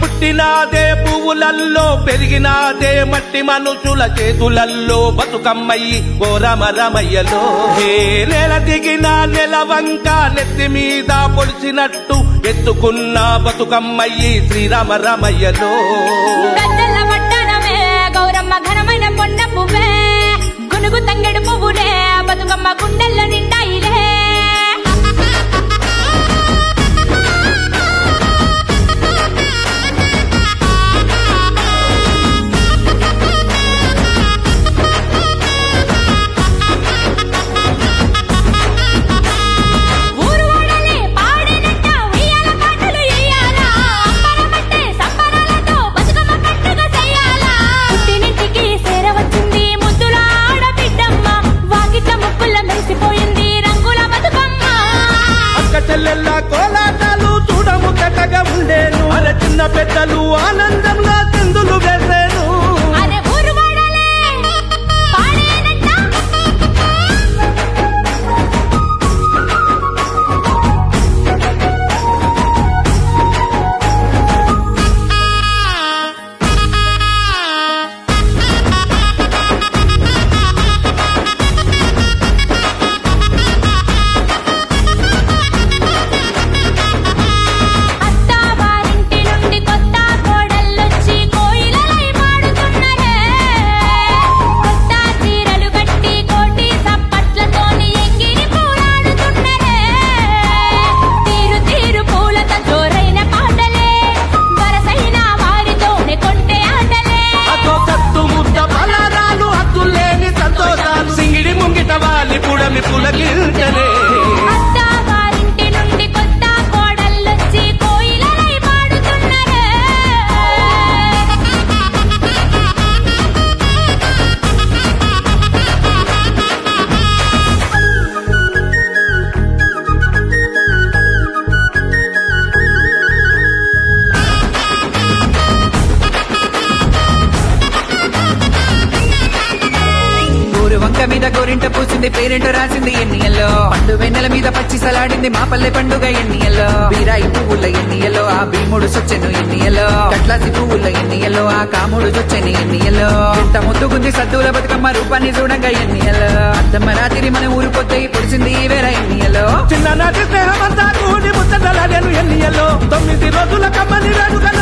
పుట్టినాదే పువ్వులల్లో పెరిగినాదే మట్టి మనుషుల చేతులల్లో. బతుకమ్మయ్యి ఓ రమరమయ్యలో హే నెల దిగిన నెలవంక నెత్తి మీద పొడిచినట్టు ఎత్తుకున్న బతుకమ్మయ్యి శ్రీరామరమయ్యలో రమయ్యలో. గౌరమ్మ ఘనమైన కొండ పువ్వే. పెద్దలు ఆనంద వంక మీద గోరింట పూసింది పేరెంట రాసింది ఎన్నియల్లో. పండు వెన్నెల మీద పచ్చి సలాడింది మా పల్లె పండుగ ఎన్నియల్లో. బీరాయి పువ్వుల ఎన్నియల్లో ఆ భీముడు సొచ్చెను ఎన్నియల్లో. కట్లాసి పువ్వుల ఎన్నియల్లో ఆ కాముడు చొచ్చెను ఎన్నియల్లో. ఇంత ముద్దుగుంది సద్దుల బతుకమ్మ రూపాన్ని చూడంగా ఎన్నియల్లో. అద్దమ్మ రాత్రి మన ఊరు పొద్దు పొడిచింది వేర ఎన్నియల్లో. చిన్ననాటి స్నేహమంతా కూడి ముచ్చటలాడేను ఎన్నియలో తొమ్మిది రోజుల కమ్మని వేడుక